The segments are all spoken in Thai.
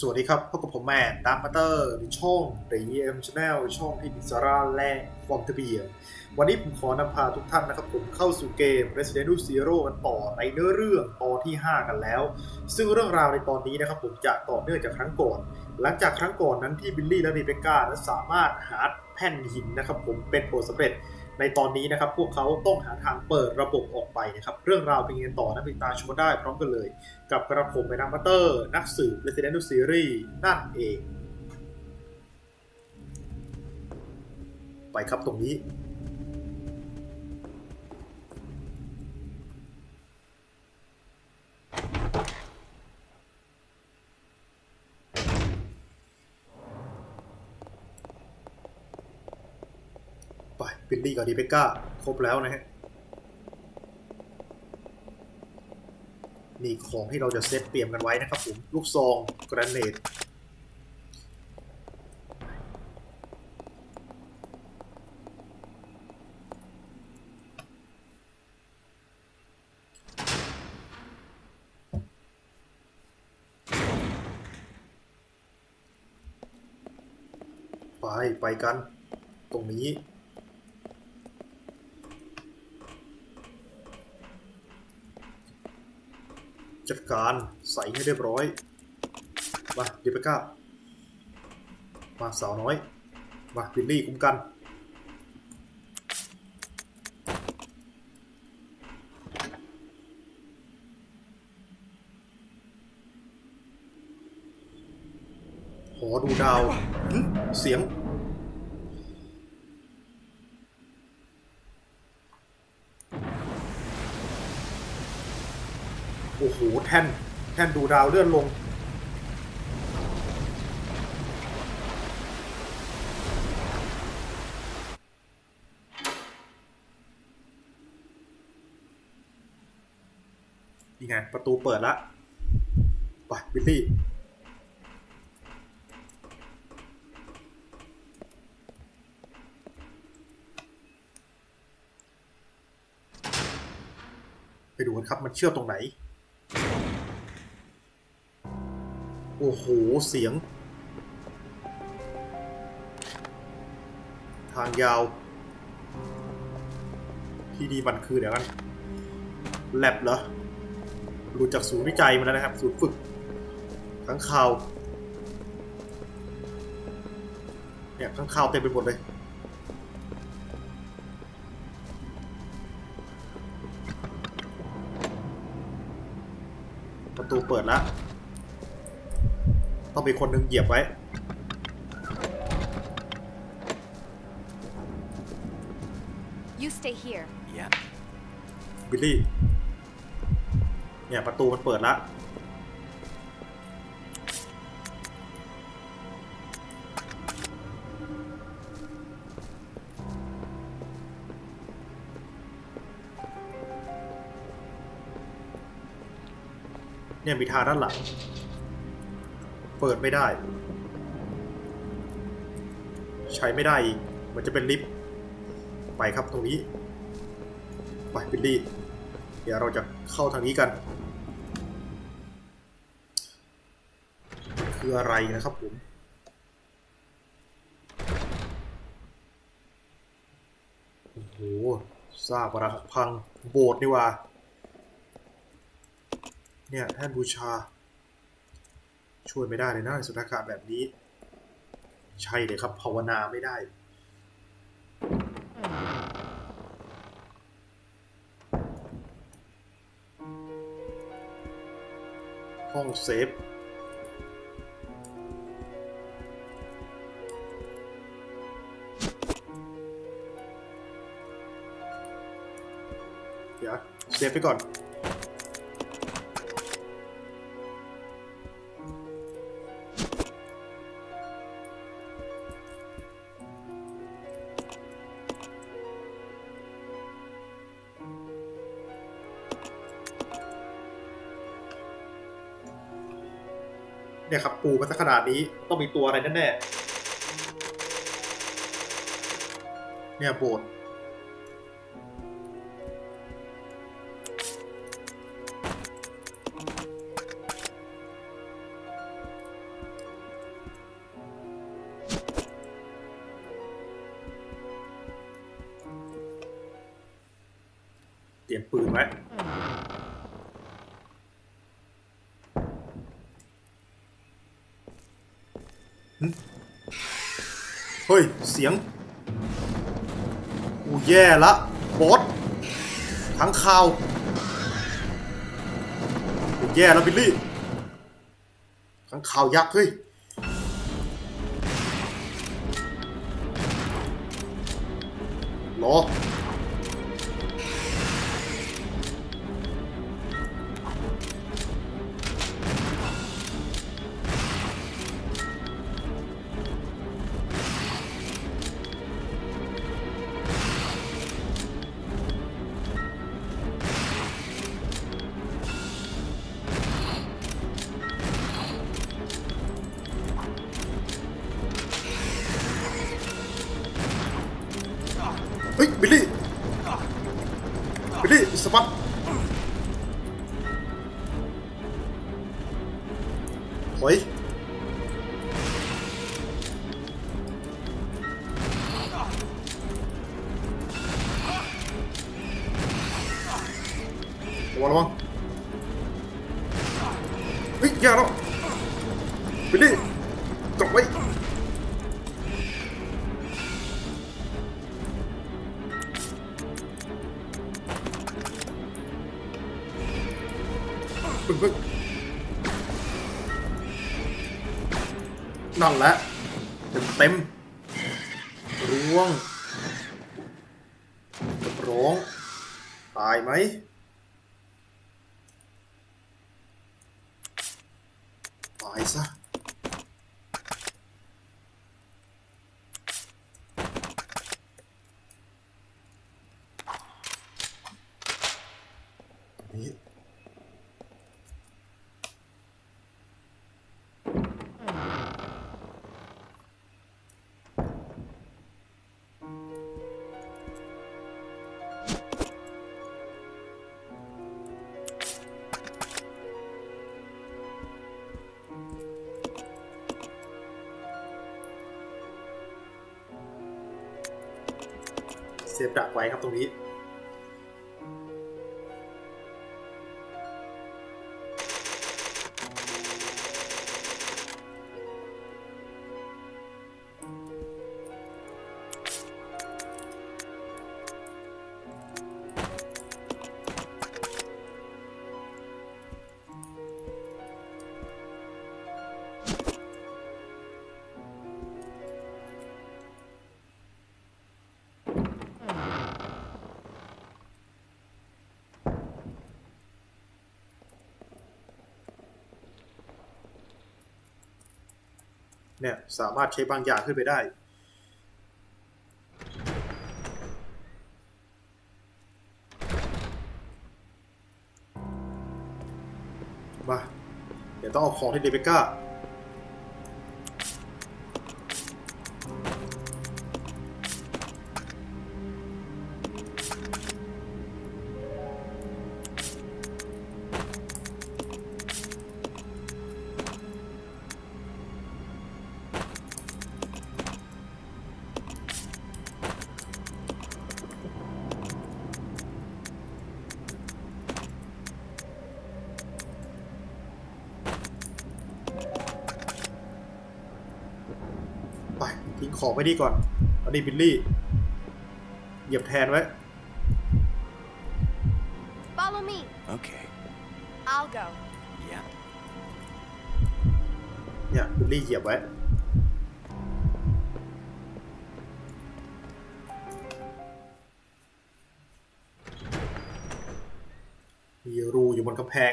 สวัสดีครับพบกับผมแมนดักมาเตอร์ในช่อง The EM Channel ช่องที่มีสาระและความทะเบียนวันนี้ผมขอนำพาทุกท่านนะครับผมเข้าสู่เกม Resident Evil Zero กันต่อในเนื้อเรื่องตอนที่ 5 กันแล้ว ซึ่งเรื่องราวในตอนนี้นะครับผมจะต่อเนื่องจากครั้งก่อน หลังจากครั้งก่อนนั้นที่บิลลี่และรีเบคก้านั้นสามารถหาแผ่นหินนะครับผมเป็นผลสำเร็จ ในตอนนี้นะครับพวกเขาต้องหาทางเปิดระบบออกไปนะครับเรื่องราวเป็นยังไงต่อนะติดตามชมได้พร้อมกันเลย กับกระผมไปนักมาเตอร์ นักสืบ Resident Series นั่นเอง ไปครับตรงนี้ บิลลี่กับดีเบก้าครบแล้วนะฮะนี่ของที่เราจะเซตเตรียมกันไว้นะครับผม ลูกซองกระเนดไป ไปกัน ตรงนี้ จัดการใส่ให้เรียบร้อย มาเดบิก้า มาสาวน้อย มาบิลลี่คุ้มกันหอดูดาว เสียง โอ้โหแท่นแท่นดูดาวเลื่อนลง นี่ไง ประตูเปิดละไปบิลลี่ไปดูกันครับ มันเชื่อมตรงไหน โอ้โห เสียง ทางยาว ที่ดีมันคือเดี๋ยวกันแลบเหรอรู้จากศูนย์วิจัยมาแล้วนะครับ ศูนย์ฝึกข้างข่าวเนี่ยข้างข่าวเต็มไปหมดเลยประตูเปิดแล้ว ต้องมีคนหนึ่งเหยียบไว้ You stay here. Yeah. บิลลี่ เนี่ย ประตูมันเปิดแล้วเนี่ยมีทางด้านหลัง เปิดไม่ได้ ใช้ไม่ได้อีก มันจะเป็นลิฟต์ไปครับตรงนี้ ไปบิลลี่ เดี๋ยวเราจะเข้าทางนี้กัน คืออะไรนะครับผมโอ้โหซากปรักพังโบสถ์นี่ว่า เนี่ยแท่นบูชา ช่วยไม่ได้เลยนะในสถานการณ์แบบนี้ ใช่เลยครับ ภาวนาไม่ได้ ห้องเซฟเดี๋ยวเซฟไปก่อน เนี่ยครับปูมาสักขนาดนี้ต้องมีตัวอะไรแน่ๆเนี่ยโบสถ์ ย่ละบอสทั้งข่าวแย่แล้วบิลลี่ทั้งข่าวยักษ์เฮ้ยรอ ระวังระวังเฮ้ยอย่าแล้วบิลลี่จับไว้พึ่งพึ่งนั่นแหละเต็มเต็มร่วงกระร้อง ตายไหม ตายซะ นี่เซฟดักไว้ครับตรงนี้ เนี่ยสามารถใช้บางอย่างขึ้นไปได้ มา เดี๋ยวต้องเอาของที่เดเบก้า ของไว้นี่ก่อนอันนี้บิลลี่ เหยียบแทนไว้ Follow me. Okay. I'll go. Yeah. เนี่ยบิลลี่เหยียบไว้ มีรูอยู่บนกำแพง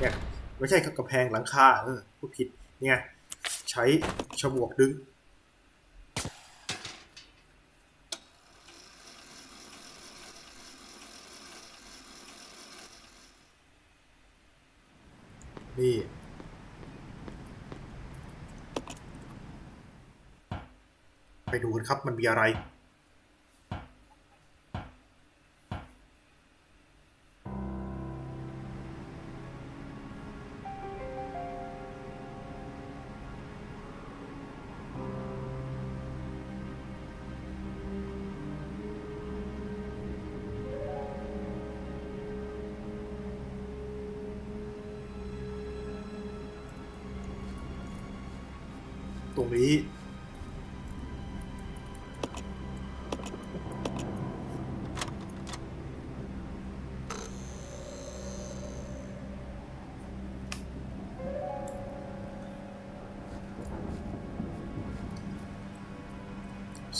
เนี่ย ไม่ใช่กำแพงหลังคา เออพูดผิด เนี่ย ใช้ฉมวกดึง นี่ไปดูกันครับมันมีอะไร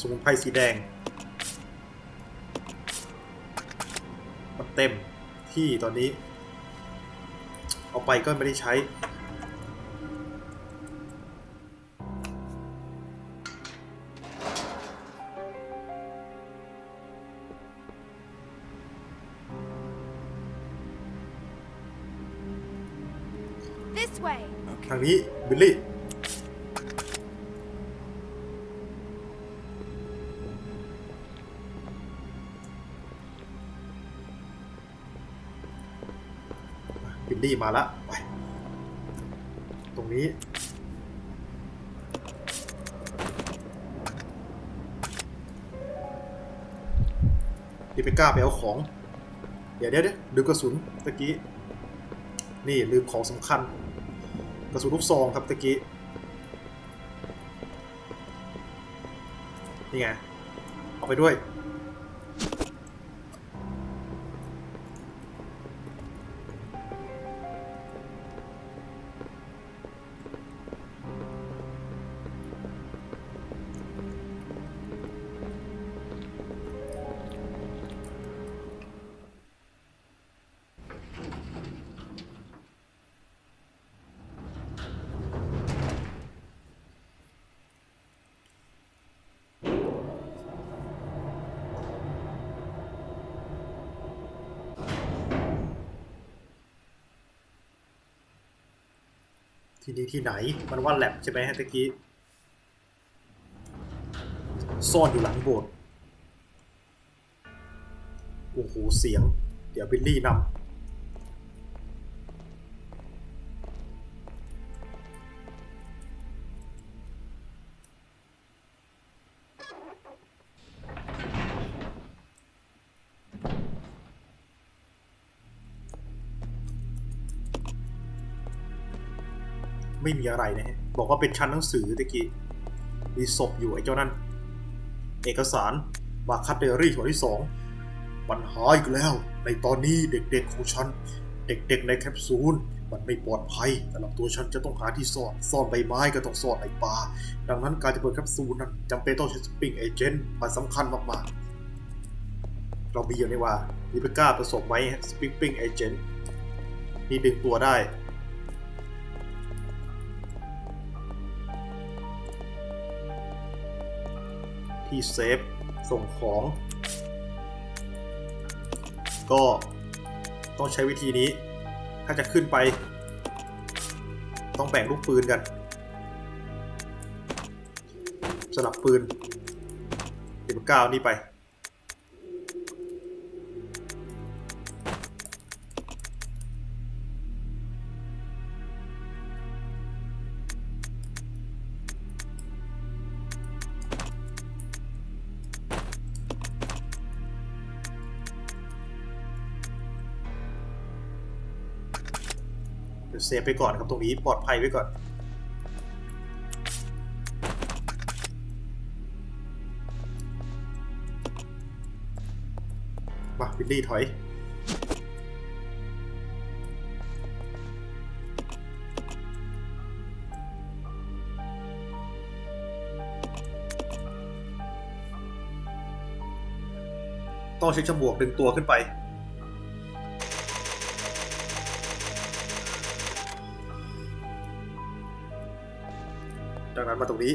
สมุนไพรสีแดง มันเต็มที่ตอนนี้ เอาไปก็ไม่ได้ใช้ มาละตรงนี้ ดิไปกล้าไปเอาของ เดี๋ยวเดี๋ยวเดี๋ยวลืมกระสุนตะกี้ นี่ลืมของสำคัญ กระสุนลูกซองครับตะกี้ นี่ไง เอาไปด้วย ที่นี่ที่ไหน มันว่าแลบใช่ไหมฮะตะกี้ ซ่อนอยู่หลังโบสถ์โอ้โห เสียง เดี๋ยวบิลลี่นำ มีอะไรนะฮะ บอกว่าเป็นชั้นหนังสือตะกี้ มีศพอยู่ไอ้เจ้านั่น เอกสารบาคัตเดอรี่ฉบับที่สอง ปัญหาอีกแล้ว ในตอนนี้เด็กๆของฉัน เด็กๆในแคปซูล มันไม่ปลอดภัยสำหรับตัวฉันจะต้องหาที่ซ่อน ซ่อนใบไม้ก็ต้องซ่อนในป่า ดังนั้นการจะเปิดแคปซูลนั้นจำเป็นต้องใช้สปริงเอเจนต์มันสำคัญมากๆ เรามีอยู่ในว่าลิเบก้าผสมไว้สปริงเอเจนต์นี่ดึงตัวได้ ที่เซฟส่งของ ก็ต้องใช้วิธีนี้ ถ้าจะขึ้นไป ต้องแบ่งลูกปืนกัน สลับปืนเดี๋ยวก้าวนี่ไป เซฟไปก่อนครับตรงนี้ปลอดภัยไว้ก่อน มาบิลลี่ถอย ต้องใช้ฉมวกดึงตัวขึ้นไป ดังนั้นมาตรงนี้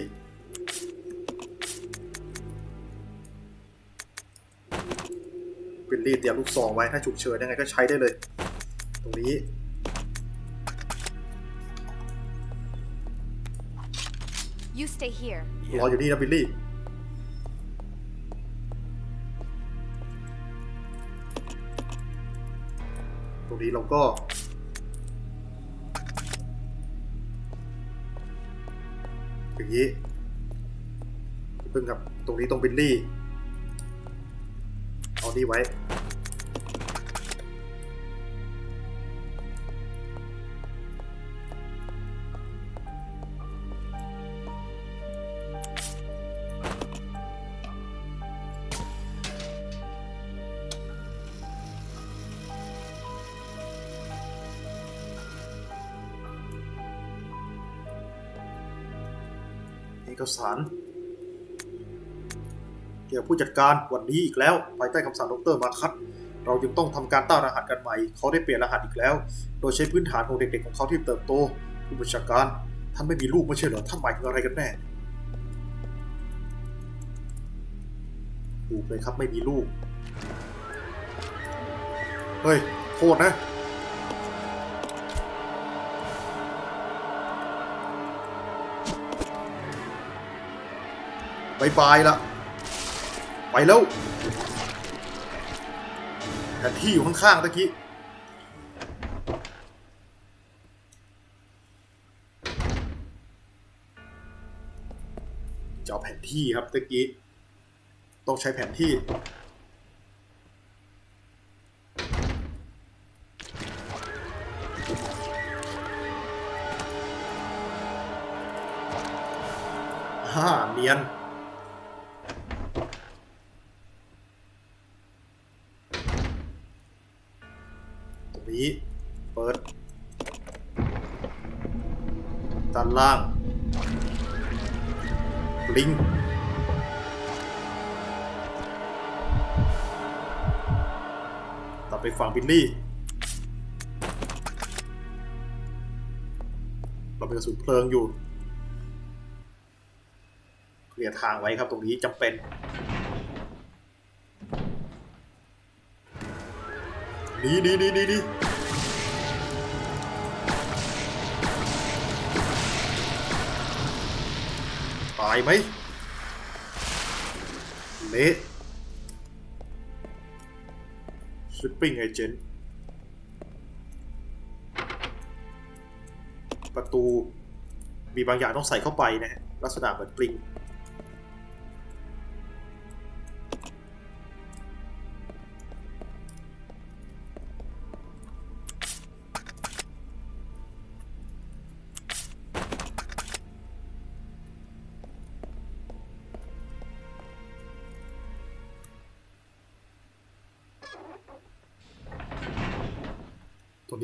บิลลี่เตรียมลูกซองไว้ ถ้าฉุกเฉินยังไงก็ใช้ได้เลย ตรงนี้ You stay here. รออยู่นี่นะบิลลี่ ตรงนี้เราก็ อย่างนี้เพิ่งกับตรงนี้ตรงบิลลี่ เอานี่ไว้ อกสาร เกี่ยวกับผู้จัดการวันนี้อีกแล้ว ภายใต้คำสั่งดรมาคัตเราจึงต้องทำการตั้งรหัสกันใหม่ เขาได้เปลี่ยนรหัสอีกแล้ว โดยใช้พื้นฐานของเด็กๆของเขาที่เติบโต ผู้บัญชาการ ท่านไม่มีลูกไม่ใช่เหรอ ท่านหมายถึงอะไรกันแน่ถูกเลยครับไม่มีลูก เฮ้ยโทษนะ บายบายละไปแล้วแผนที่อยู่ข้างๆตะกี้จะเอาแผนที่ครับตะกี้ ต้องใช้แผนที่ ลิงตัดไปฝั่งบิลลี่เราเป็นกระสุนเพลิงอยู่เคลียร์ทางไว้ครับตรงนี้จำเป็นดีดีดีดีดี ไหมเละชิปปิ้งเอเจนต์ประตูมีบางอย่างต้องใส่เข้าไปนะฮะลักษณะเหมือนปริง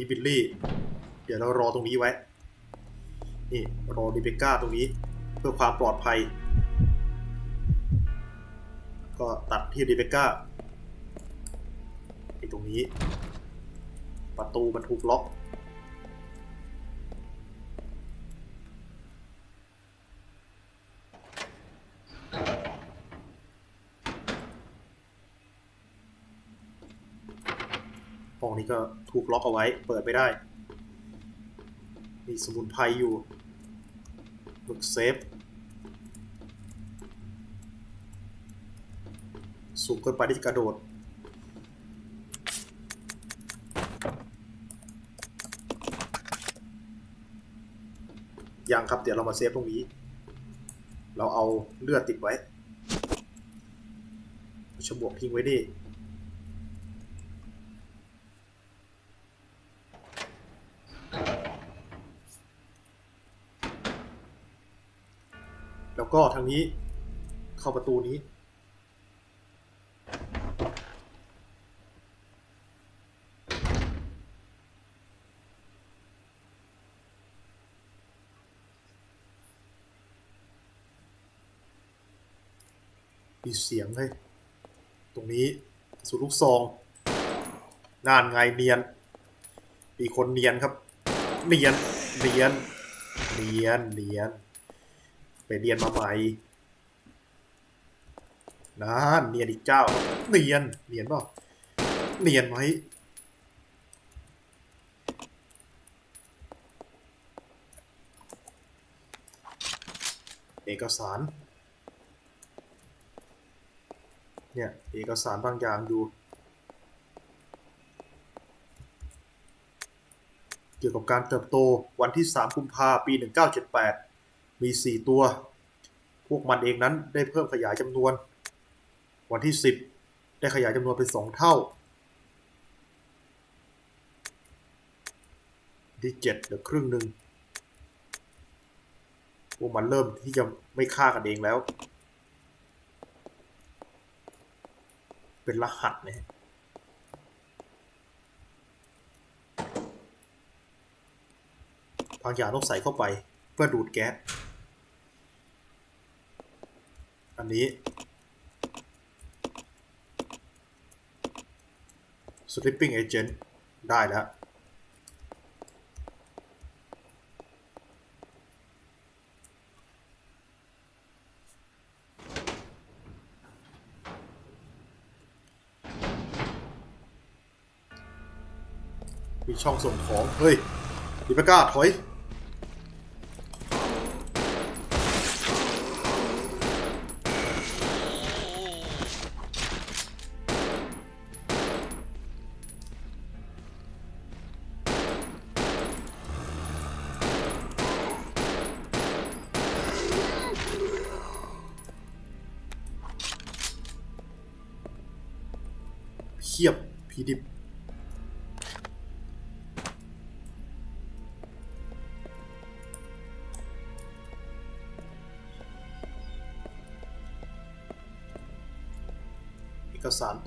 นี้บิลลี่ เดี๋ยวเรารอตรงนี้ไว้ นี่รอดิเบก้าตรงนี้เพื่อความปลอดภัย ก็ตัดที่ดิเบก้าไอตรงนี้ ประตูมันถูกล็อก นี้ก็ถูกล็อกเอาไว้ เปิดไม่ได้ มีสมุนไพรอยู่หมึกเซฟ สูงเกินไปที่จะกระโดด ยังครับ เดี๋ยวเรามาเซฟตรงนี้ เราเอาเลือดติดไว้ฉมวกทิ้งไว้นี่ ก็ทางนี้ เข้าประตูนี้ มีเสียงเลยตรงนี้สุดลูกซองนานไงเนียน มีคนเนียนครับ เนียน เนียน เนียน เนียน ไปเรียนมาใหม่นานเนียนอีกเจ้า เนียน เนียนป่าเนียนไหมเอกสาร เนี่ย เอกสารบางอย่างอยู่เกี่ยวกับการเติบโตวันที่ 3 กุมภาปี 1978 มี 4 ตัว พวกมันเองนั้นได้เพิ่มขยายจำนวน วันที่ 10 ได้ขยายจำนวนเป็น 2 เท่า ที่ 7เหลือครึ่งหนึ่งพวกมันเริ่มที่จะไม่ฆ่ากันเองแล้ว เป็นรหัสเนี่ยบางอย่างต้องใส่เข้าไปเพื่อดูดแก๊ส อันนี้ Sleeping Agent ได้แล้วมีช่องส่งของ เฮ้ยดิเบก้าถอย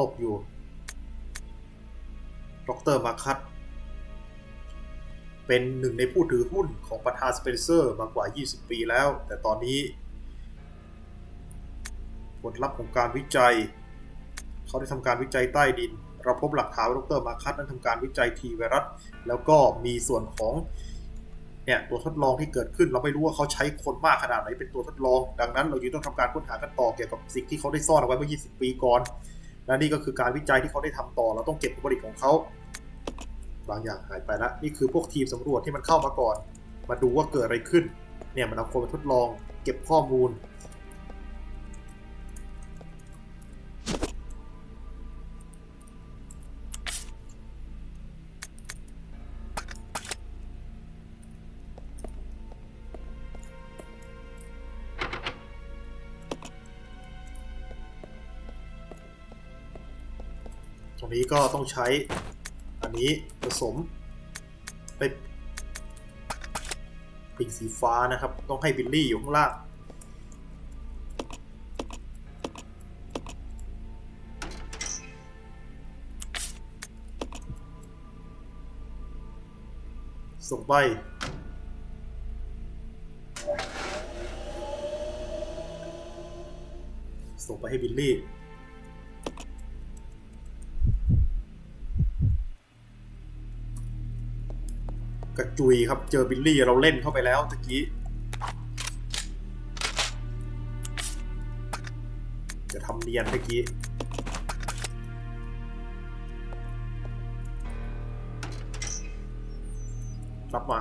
ตกอยู่ดรมาคัตเป็นหนึ่งในผู้ถือหุ้นของประธานสเปนเซอร์มากว่า 20 ปีแล้ว แต่ตอนนี้ ผลลัพธ์ของการวิจัย เขาได้ทำการวิจัยใต้ดิน เราพบหลักฐานดรมาคัตนั้นทำการวิจัยทีไวรัส แล้วก็มีส่วนของเนี่ยตัวทดลองที่เกิดขึ้นเราไม่รู้ว่าเขาใช้คนมากขนาดไหนเป็นตัวทดลอง ดังนั้นเราจึงต้องทำการค้นหากันต่อเกี่ยวกับสิ่งที่เขาได้ซ่อนเอาไว้เมื่อ 20 ปีก่อน และนี่ก็คือการวิจัยที่เขาได้ทำต่อ เราต้องเก็บผลผลิตของเขา บางอย่างหายไปละนี่คือพวกทีมสำรวจที่มันเข้ามาก่อน มาดูว่าเกิดอะไรขึ้น เนี่ยมันเอาคนมาทดลอง เก็บข้อมูล รงนี้ก็ต้องใช้ อันนี้ผสมไปปิ่งสีฟ้านะครับ ต้องให้บิลลี่อยู่ข้างล่าง ส่งไปส่งไปให้บิลลี่ จุยครับ เจอบิลลี่เราเล่นเข้าไปแล้วตะกี้ จะทำเนียนตะกี้รับมา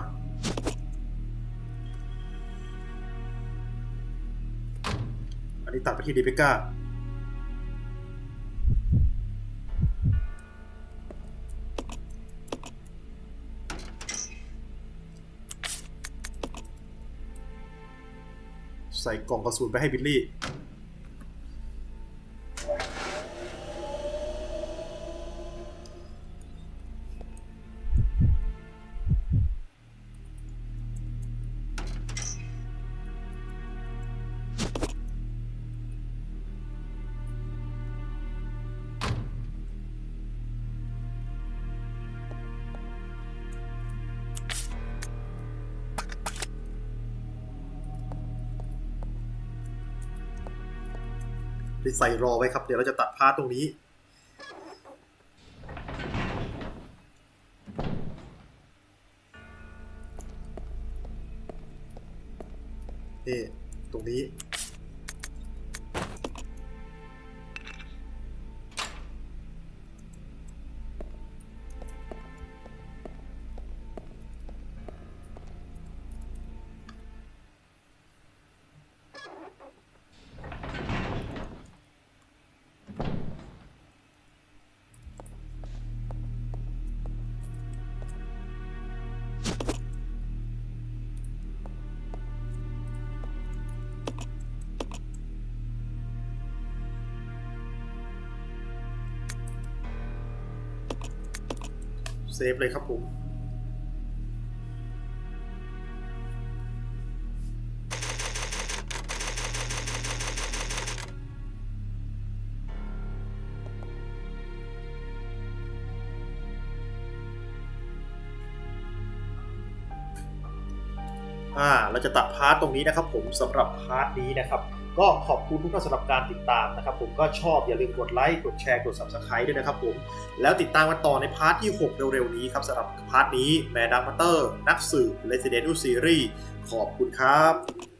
อันนี้ตัดไปที่ดีเบก้า ใส่กล่องกระสุนไปให้บิลลี่ ไปใส่รอไว้ครับ เดี๋ยวเราจะตัดพาร์ทตรงนี้ นี่ ตรงนี้ เซฟเลยครับผม อ่า เราจะตัดพาร์ทตรงนี้นะครับผมสำหรับพาร์ทนี้นะครับ ก็ขอบคุณทุกท่านสำหรับการติดตามนะครับผมก็ชอบอย่าลืมกดไลค์กดแชร์กด subscribe ด้วยนะครับผมแล้วติดตามกันต่อในพาร์ทที่ 6 เร็วๆนี้ครับสำหรับพาร์ทนี้แมดดัมเตอร์ นักสืบ Resident Evil Series ขอบคุณครับ